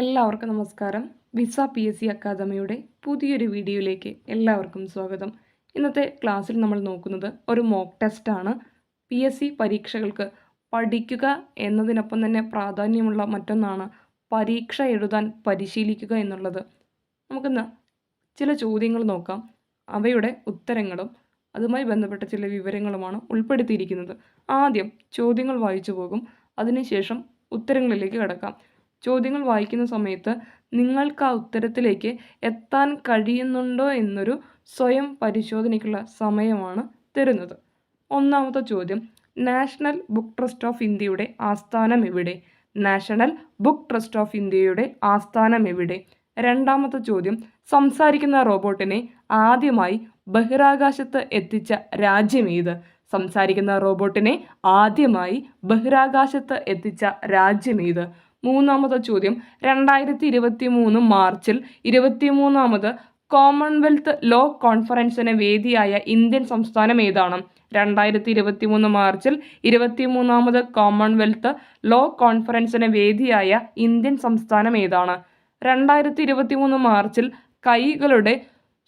എല്ലാവർക്കും നമസ്കാരം. Visa P S C അക്കാദമിയുടെ പുതിയൊരു വീഡിയോയിലേക്ക് എല്ലാവർക്കും സ്വാഗതം. ഇന്നത്തെ ക്ലാസ്സിൽ നമ്മൾ നോക്കുന്നത് ഒരു മോക്ക് ടെസ്റ്റാണ് പി എസ് സി പരീക്ഷകൾക്ക് പഠിക്കുക എന്നതിനൊപ്പം തന്നെ പ്രാധാന്യമുള്ള മറ്റൊന്നാണ് പരീക്ഷ എഴുതാൻ പരിശീലിക്കുക എന്നുള്ളത്. നമുക്കിന്ന് ചില ചോദ്യങ്ങൾ നോക്കാം. അവയുടെ ഉത്തരങ്ങളും അതുമായി ബന്ധപ്പെട്ട ചില വിവരങ്ങളുമാണ് ഉൾപ്പെടുത്തിയിരിക്കുന്നത്. ആദ്യം ചോദ്യങ്ങൾ വായിച്ചു പോകും. അതിനുശേഷം ഉത്തരങ്ങളിലേക്ക് കടക്കാം. ചോദ്യങ്ങൾ വായിക്കുന്ന സമയത്ത് നിങ്ങൾക്ക് ആ ഉത്തരത്തിലേക്ക് എത്താൻ കഴിയുന്നുണ്ടോ എന്നൊരു സ്വയം പരിശോധനയ്ക്കുള്ള സമയമാണ് തരുന്നത്. ഒന്നാമത്തെ ചോദ്യം നാഷണൽ ബുക്ക് ട്രസ്റ്റ് ഓഫ് ഇന്ത്യയുടെ ആസ്ഥാനം എവിടെ? നാഷണൽ ബുക്ക് ട്രസ്റ്റ് ഓഫ് ഇന്ത്യയുടെ ആസ്ഥാനം എവിടെ? രണ്ടാമത്തെ ചോദ്യം സംസാരിക്കുന്ന റോബോട്ടിനെ ആദ്യമായി ബഹിരാകാശത്ത് എത്തിച്ച രാജ്യം ഏത്? സംസാരിക്കുന്ന റോബോട്ടിനെ ആദ്യമായി ബഹിരാകാശത്ത് എത്തിച്ച രാജ്യമേത് മൂന്നാമത്തെ ചോദ്യം. രണ്ടായിരത്തി ഇരുപത്തി മൂന്ന് മാർച്ചിൽ ഇരുപത്തിമൂന്നാമത് കോമൺവെൽത്ത് ലോ കോൺഫറൻസിന് വേദിയായ ഇന്ത്യൻ സംസ്ഥാനം ഏതാണ്? രണ്ടായിരത്തി ഇരുപത്തി മൂന്ന് മാർച്ചിൽ ഇരുപത്തിമൂന്നാമത് കോമൺവെൽത്ത് ലോ കോൺഫറൻസിന് വേദിയായ ഇന്ത്യൻ സംസ്ഥാനം ഏതാണ്? രണ്ടായിരത്തി ഇരുപത്തി മൂന്ന് മാർച്ചിൽ കൈകളുടെ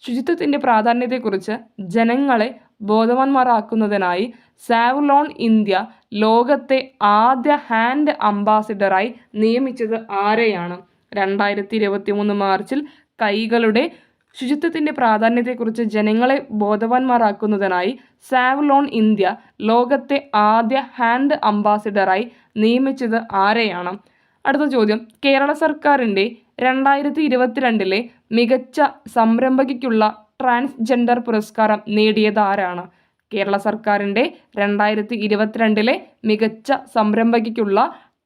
ശുചിത്വത്തിന്റെ പ്രാധാന്യത്തെക്കുറിച്ച് ജനങ്ങളെ ബോധവാന്മാരാക്കുന്നതിനായി സാവ്ലോൺ ഇന്ത്യ ലോകത്തെ ആദ്യ ഹാൻഡ് അംബാസിഡറായി നിയമിച്ചത് ആരെയാണ്? രണ്ടായിരത്തി ഇരുപത്തി മൂന്ന് മാർച്ചിൽ കൈകളുടെ ശുചിത്വത്തിന്റെ പ്രാധാന്യത്തെക്കുറിച്ച് ജനങ്ങളെ ബോധവാന്മാരാക്കുന്നതിനായി സാവ്ലോൺ ഇന്ത്യ ലോകത്തെ ആദ്യ ഹാൻഡ് അംബാസിഡറായി നിയമിച്ചത് ആരെയാണ്? അടുത്ത ചോദ്യം. കേരള സർക്കാരിന്റെ രണ്ടായിരത്തി ഇരുപത്തിരണ്ടിലെ മികച്ച സംരംഭകയ്ക്കുള്ള ട്രാൻസ്ജെൻഡർ പുരസ്കാരം നേടിയത് ആരാണ് കേരള സർക്കാരിന്റെ രണ്ടായിരത്തി ഇരുപത്തിരണ്ടിലെ മികച്ച സംരംഭകയ്ക്കുള്ള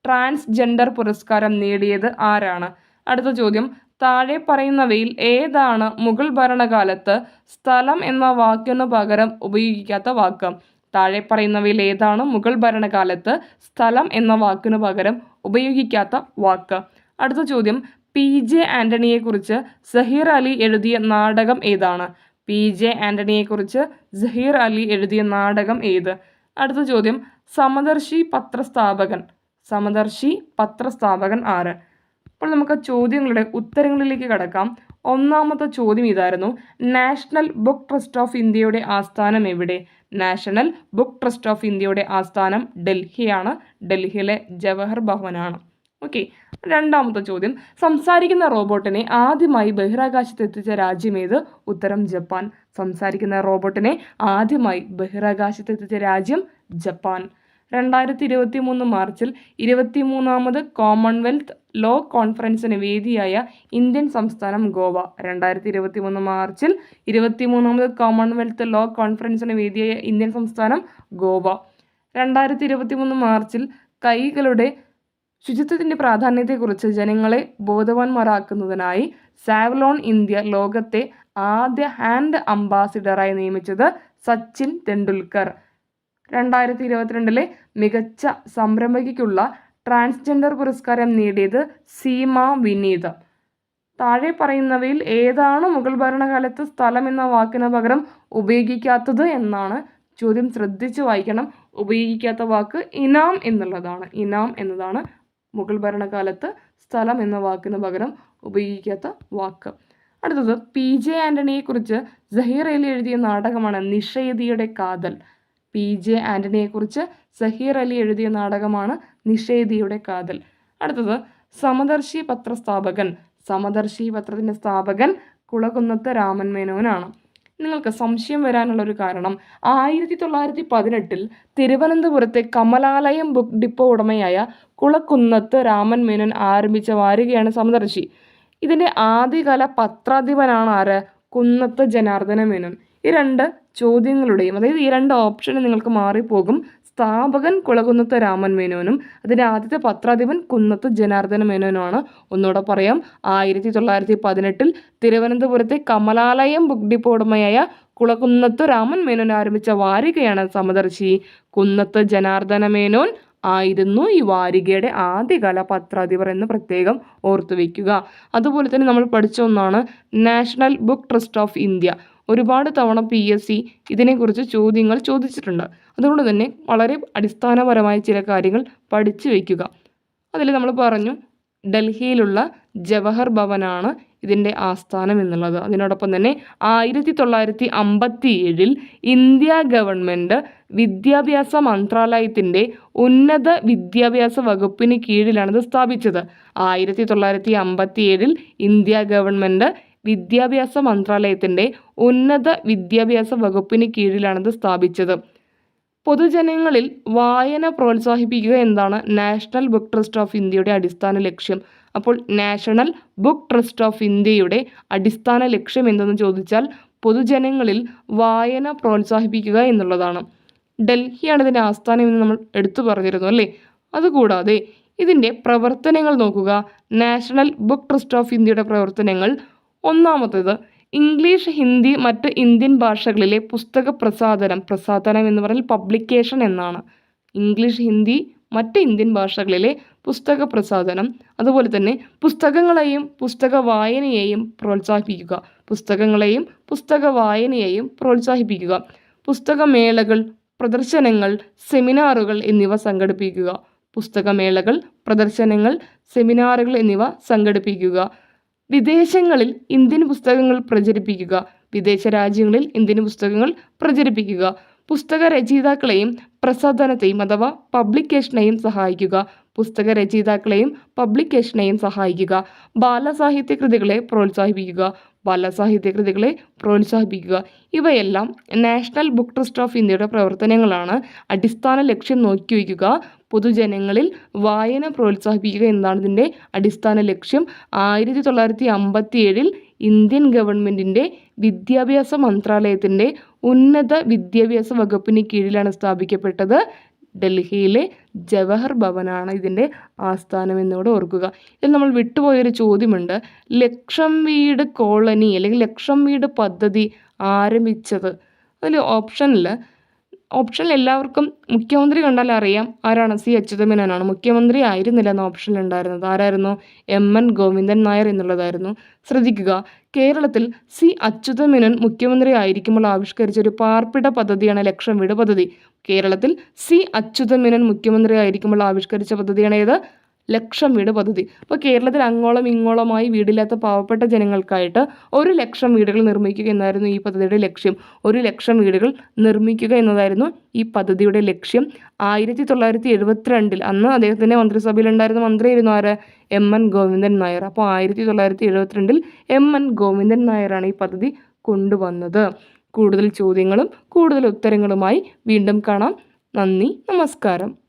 ട്രാൻസ്ജെൻഡർ പുരസ്കാരം നേടിയത് ആരാണ്? അടുത്ത ചോദ്യം. താഴെ പറയുന്നവയിൽ ഏതാണ് മുഗൾ ഭരണകാലത്ത് സ്ഥലം എന്ന വാക്കിനു പകരം ഉപയോഗിക്കാത്ത വാക്ക്? താഴെ പറയുന്നവയിൽ ഏതാണ് മുഗൾ ഭരണകാലത്ത് സ്ഥലം എന്ന വാക്കിനു പകരം ഉപയോഗിക്കാത്ത വാക്ക്? അടുത്ത ചോദ്യം. പി ജെ ആന്റണിയെക്കുറിച്ച് സഹീർ അലി എഴുതിയ നാടകം ഏതാണ്? പി ജെ ആന്റണിയെക്കുറിച്ച് സഹീർ അലി എഴുതിയ നാടകം ഏത്? അടുത്ത ചോദ്യം സമദർശി പത്രസ്ഥാപകൻ. സമദർശി പത്രസ്ഥാപകൻ ആര്? അപ്പോൾ നമുക്ക് ചോദ്യങ്ങളുടെ ഉത്തരങ്ങളിലേക്ക് കടക്കാം. ഒന്നാമത്തെ ചോദ്യം ഇതായിരുന്നു നാഷണൽ ബുക്ക് ട്രസ്റ്റ് ഓഫ് ഇന്ത്യയുടെ ആസ്ഥാനം എവിടെ? നാഷണൽ ബുക്ക് ട്രസ്റ്റ് ഓഫ് ഇന്ത്യയുടെ ആസ്ഥാനം ഡൽഹിയാണ്. ഡൽഹിയിലെ ജവഹർ ഭവനാണ്. ഓക്കെ രണ്ടാമത്തെ ചോദ്യം. സംസാരിക്കുന്ന റോബോട്ടിനെ ആദ്യമായി ബഹിരാകാശത്ത് എത്തിച്ച രാജ്യമേത് ഉത്തരം ജപ്പാൻ. സംസാരിക്കുന്ന റോബോട്ടിനെ ആദ്യമായി ബഹിരാകാശത്ത് എത്തിച്ച രാജ്യം ജപ്പാൻ. രണ്ടായിരത്തി ഇരുപത്തി മൂന്ന് മാർച്ചിൽ ഇരുപത്തിമൂന്നാമത് കോമൺവെൽത്ത് ലോ കോൺഫറൻസിന് വേദിയായ ഇന്ത്യൻ സംസ്ഥാനം ഗോവ. രണ്ടായിരത്തി ഇരുപത്തി മൂന്ന് മാർച്ചിൽ ഇരുപത്തിമൂന്നാമത് കോമൺവെൽത്ത് ലോ കോൺഫറൻസിന് വേദിയായ ഇന്ത്യൻ സംസ്ഥാനം ഗോവ. രണ്ടായിരത്തി ഇരുപത്തി മൂന്ന് മാർച്ചിൽ കൈകളുടെ ശുചിത്വത്തിന്റെ പ്രാധാന്യത്തെക്കുറിച്ച് ജനങ്ങളെ ബോധവാന്മാരാക്കുന്നതിനായി സാവ്ലോൺ ഇന്ത്യ ലോകത്തെ ആദ്യ ഹാൻഡ് അംബാസിഡറായി നിയമിച്ചത് സച്ചിൻ തെണ്ടുൽക്കർ രണ്ടായിരത്തി ഇരുപത്തിരണ്ടിലെ മികച്ച സംരംഭകയ്ക്കുള്ള ട്രാൻസ്ജെൻഡർ പുരസ്കാരം നേടിയത് സീമ വിനീത്. താഴെ പറയുന്നവയിൽ ഏതാണ് മുഗൾ ഭരണകാലത്ത് സ്ഥലം എന്ന വാക്കിന് പകരം ഉപയോഗിക്കാത്തത് എന്നാണ് ചോദ്യം. ശ്രദ്ധിച്ച് വായിക്കണം. ഉപയോഗിക്കാത്ത വാക്ക് ഇനാം എന്നുള്ളതാണ്. ഇനാം എന്നതാണ് മുഗൾ ഭരണകാലത്ത് സ്ഥലം എന്ന വാക്കിന് പകരം ഉപയോഗിക്കാത്ത വാക്ക്. അടുത്തത് പി. ജെ. ആന്റണിയെക്കുറിച്ച് സഹീർ അലി എഴുതിയ നാടകമാണ് നിഷേധിയുടെ കാതൽ. പി. ജെ. ആന്റണിയെക്കുറിച്ച് സഹീർ അലി എഴുതിയ നാടകമാണ് നിഷേധിയുടെ കാതൽ. അടുത്തത് സമദർശി പത്രസ്ഥാപകൻ. സമദർശി പത്രത്തിന്റെ സ്ഥാപകൻ കുളകുന്നത്ത് രാമൻ മേനോനാണ്. നിങ്ങൾക്ക് സംശയം വരാനുള്ള ഒരു കാരണം. ആയിരത്തി തൊള്ളായിരത്തി പതിനെട്ടിൽ തിരുവനന്തപുരത്തെ കമലാലയം ബുക്ക് ഡിപ്പോ ഉടമയായ കുളക്കുന്നത്ത് രാമൻ മേനോൻ ആരംഭിച്ച വാരികയാണ് സമദർശി. ഇതിന്റെ ആദ്യകാല പത്രാധിപനാണ് ആര്? കുന്നത്ത് ജനാർദ്ദന മേനോൻ. ഈ രണ്ട് ചോദ്യങ്ങളുടെയും അതായത് ഈ രണ്ട് ഓപ്ഷനും നിങ്ങൾക്ക് മാറിപ്പോകും. സ്ഥാപകൻ കുളകുന്നത്ത് രാമൻ മേനോനും അതിന്റെ ആദ്യത്തെ പത്രാധിപൻ കുന്നത്ത് ജനാർദ്ദന മേനോനുമാണ്. ഒന്നുകൂടെ പറയാം. ആയിരത്തി തൊള്ളായിരത്തി പതിനെട്ടിൽ തിരുവനന്തപുരത്തെ കമലാലയം ബുക്ക് ഡിപ്പോ ഉടമയായ കുളകുന്നത്ത് രാമൻ മേനോൻ ആരംഭിച്ച വാരികയാണ് സമദർശി. കുന്നത്ത് ജനാർദ്ദന മേനോൻ ആയിരുന്നു ഈ വാരികയുടെ ആദ്യകാല പത്രാധിപർ എന്ന് പ്രത്യേകം ഓർത്തു വയ്ക്കുക അതുപോലെ തന്നെ നമ്മൾ പഠിച്ച ഒന്നാണ് National Book Trust of India. ഒരുപാട് തവണ പി എസ് സി ഇതിനെക്കുറിച്ച് ചോദ്യങ്ങൾ ചോദിച്ചിട്ടുണ്ട്. അതുകൊണ്ട് തന്നെ വളരെ അടിസ്ഥാനപരമായ ചില കാര്യങ്ങൾ പഠിച്ചു വയ്ക്കുക അതിൽ നമ്മൾ പറഞ്ഞു ഡൽഹിയിലുള്ള ജവഹർ ഭവനാണ് ഇതിന്റെ ആസ്ഥാനം എന്നുള്ളത്. അതിനോടൊപ്പം തന്നെ ആയിരത്തി തൊള്ളായിരത്തി അമ്പത്തി ഏഴിൽ ഇന്ത്യ ഗവൺമെന്റ് വിദ്യാഭ്യാസ മന്ത്രാലയത്തിന്റെ ഉന്നത വിദ്യാഭ്യാസ വകുപ്പിന് കീഴിലാണ് ഇത് സ്ഥാപിച്ചത്. ആയിരത്തി തൊള്ളായിരത്തി അമ്പത്തി ഏഴിൽ ഇന്ത്യ ഗവൺമെന്റ് വിദ്യാഭ്യാസ മന്ത്രാലയത്തിന്റെ ഉന്നത വിദ്യാഭ്യാസ വകുപ്പിന് കീഴിലാണിത് സ്ഥാപിച്ചത്. പൊതുജനങ്ങളിൽ വായന പ്രോത്സാഹിപ്പിക്കുക എന്നതാണ് നാഷണൽ ബുക്ക് ട്രസ്റ്റ് ഓഫ് ഇന്ത്യയുടെ അടിസ്ഥാന ലക്ഷ്യം. അപ്പോൾ നാഷണൽ ബുക്ക് ട്രസ്റ്റ് ഓഫ് ഇന്ത്യയുടെ അടിസ്ഥാന ലക്ഷ്യം എന്തെന്ന് ചോദിച്ചാൽ പൊതുജനങ്ങളിൽ വായന പ്രോത്സാഹിപ്പിക്കുക എന്നുള്ളതാണ്. ഡൽഹിയാണ് ഇതിന്റെ ആസ്ഥാനം എന്ന് നമ്മൾ എടുത്തു പറഞ്ഞിരുന്നു അല്ലേ? അതുകൂടാതെ ഇതിന്റെ പ്രവർത്തനങ്ങൾ നോക്കുക. നാഷണൽ ബുക്ക് ട്രസ്റ്റ് ഓഫ് ഇന്ത്യയുടെ പ്രവർത്തനങ്ങൾ ഒന്നാമത്തേത് ഇംഗ്ലീഷ് ഹിന്ദി മറ്റ് ഇന്ത്യൻ ഭാഷകളിലെ പുസ്തക പ്രസാധനം പ്രസാധനം എന്ന് പറഞ്ഞാൽ പബ്ലിക്കേഷൻ എന്നാണ്. ഇംഗ്ലീഷ് ഹിന്ദി മറ്റ് ഇന്ത്യൻ ഭാഷകളിലെ പുസ്തക പ്രസാധനം. അതുപോലെ തന്നെ പുസ്തകങ്ങളെയും പുസ്തക വായനയെയും പ്രോത്സാഹിപ്പിക്കുക. പുസ്തകങ്ങളെയും പുസ്തക വായനയെയും പ്രോത്സാഹിപ്പിക്കുക. പുസ്തകമേളകൾ പ്രദർശനങ്ങൾ സെമിനാറുകൾ എന്നിവ സംഘടിപ്പിക്കുക. പുസ്തകമേളകൾ പ്രദർശനങ്ങൾ സെമിനാറുകൾ എന്നിവ സംഘടിപ്പിക്കുക. വിദേശങ്ങളിൽ ഇന്ത്യൻ പുസ്തകങ്ങൾ പ്രചരിപ്പിക്കുക. വിദേശ രാജ്യങ്ങളിൽ ഇന്ത്യൻ പുസ്തകങ്ങൾ പ്രചരിപ്പിക്കുക. പുസ്തക രചയിതാക്കളെയും പ്രസാധനത്തെയും അഥവാ പബ്ലിക്കേഷനെയും സഹായിക്കുക. പുസ്തക രചയിതാക്കളെയും പബ്ലിക്കേഷനെയും സഹായിക്കുക. ബാലസാഹിത്യ കൃതികളെ പ്രോത്സാഹിപ്പിക്കുക. ബാലസാഹിത്യ കൃതികളെ പ്രോത്സാഹിപ്പിക്കുക. ഇവയെല്ലാം നാഷണൽ ബുക്ക് ട്രസ്റ്റ് ഓഫ് ഇന്ത്യയുടെ പ്രവർത്തനങ്ങളാണ് അടിസ്ഥാന ലക്ഷ്യം നോക്കി വയ്ക്കുക. പൊതുജനങ്ങളിൽ വായന പ്രോത്സാഹിപ്പിക്കുക എന്നതാണ് ഇതിന്റെ അടിസ്ഥാന ലക്ഷ്യം. ആയിരത്തി തൊള്ളായിരത്തി അമ്പത്തി ഏഴിൽ ഇന്ത്യൻ ഗവൺമെന്റിന്റെ വിദ്യാഭ്യാസ മന്ത്രാലയത്തിന്റെ ഉന്നത വിദ്യാഭ്യാസ വകുപ്പിന് കീഴിലാണ് സ്ഥാപിക്കപ്പെട്ടത്. ഡൽഹിയിലെ ജവഹർ ഭവനാണ് ഇതിന്റെ ആസ്ഥാനം എന്നുകൂടെ ഓർക്കുക. ഇതിൽ നമ്മൾ വിട്ടുപോയൊരു ചോദ്യമുണ്ട്. ലക്ഷം വീട് കോളനി അല്ലെങ്കിൽ ലക്ഷം വീട് പദ്ധതി ആരംഭിച്ചത്? അതിൽ ഓപ്ഷനിൽ ഓപ്ഷനിൽ എല്ലാവർക്കും മുഖ്യമന്ത്രി കണ്ടാൽ അറിയാം ആരാണ് സി അച്യുതമേനോനാണ്. മുഖ്യമന്ത്രി ആയിരുന്നില്ല എന്ന ഓപ്ഷനിൽ ഉണ്ടായിരുന്നത്. ആരായിരുന്നു? എം എൻ ഗോവിന്ദൻ നായർ എന്നുള്ളതായിരുന്നു. ശ്രദ്ധിക്കുക കേരളത്തിൽ സി അച്യുതമേനോൻ മുഖ്യമന്ത്രി ആയിരിക്കുമ്പോൾ ആവിഷ്കരിച്ച ഒരു പാർപ്പിട പദ്ധതിയാണ് ലക്ഷം വീട് പദ്ധതി. കേരളത്തിൽ സി അച്യുതമേനോൻ മുഖ്യമന്ത്രി ആയിരിക്കുമ്പോൾ ആവിഷ്കരിച്ച പദ്ധതിയാണ് ഏത്? ലക്ഷം വീട് പദ്ധതി. അപ്പോൾ കേരളത്തിൽ അങ്ങോളം ഇങ്ങോളമായി വീടില്ലാത്ത പാവപ്പെട്ട ജനങ്ങൾക്കായിട്ട് ഒരു ലക്ഷം വീടുകൾ നിർമ്മിക്കുക എന്നായിരുന്നു ഈ പദ്ധതിയുടെ ലക്ഷ്യം. ഒരു ലക്ഷം വീടുകൾ നിർമ്മിക്കുക എന്നതായിരുന്നു ഈ പദ്ധതിയുടെ ലക്ഷ്യം. ആയിരത്തി തൊള്ളായിരത്തി എഴുപത്തിരണ്ടിൽ അന്ന് അദ്ദേഹത്തിന്റെ മന്ത്രിസഭയിലുണ്ടായിരുന്ന മന്ത്രിയായിരുന്നു ആര്? എം. എൻ. ഗോവിന്ദൻ നായർ. അപ്പോൾ ആയിരത്തി തൊള്ളായിരത്തി എഴുപത്തിരണ്ടിൽ എം. എൻ. ഗോവിന്ദൻ നായരാണ് ഈ പദ്ധതി കൊണ്ടുവന്നത്. കൂടുതൽ ചോദ്യങ്ങളും കൂടുതൽ ഉത്തരങ്ങളുമായി വീണ്ടും കാണാം. നന്ദി നമസ്കാരം.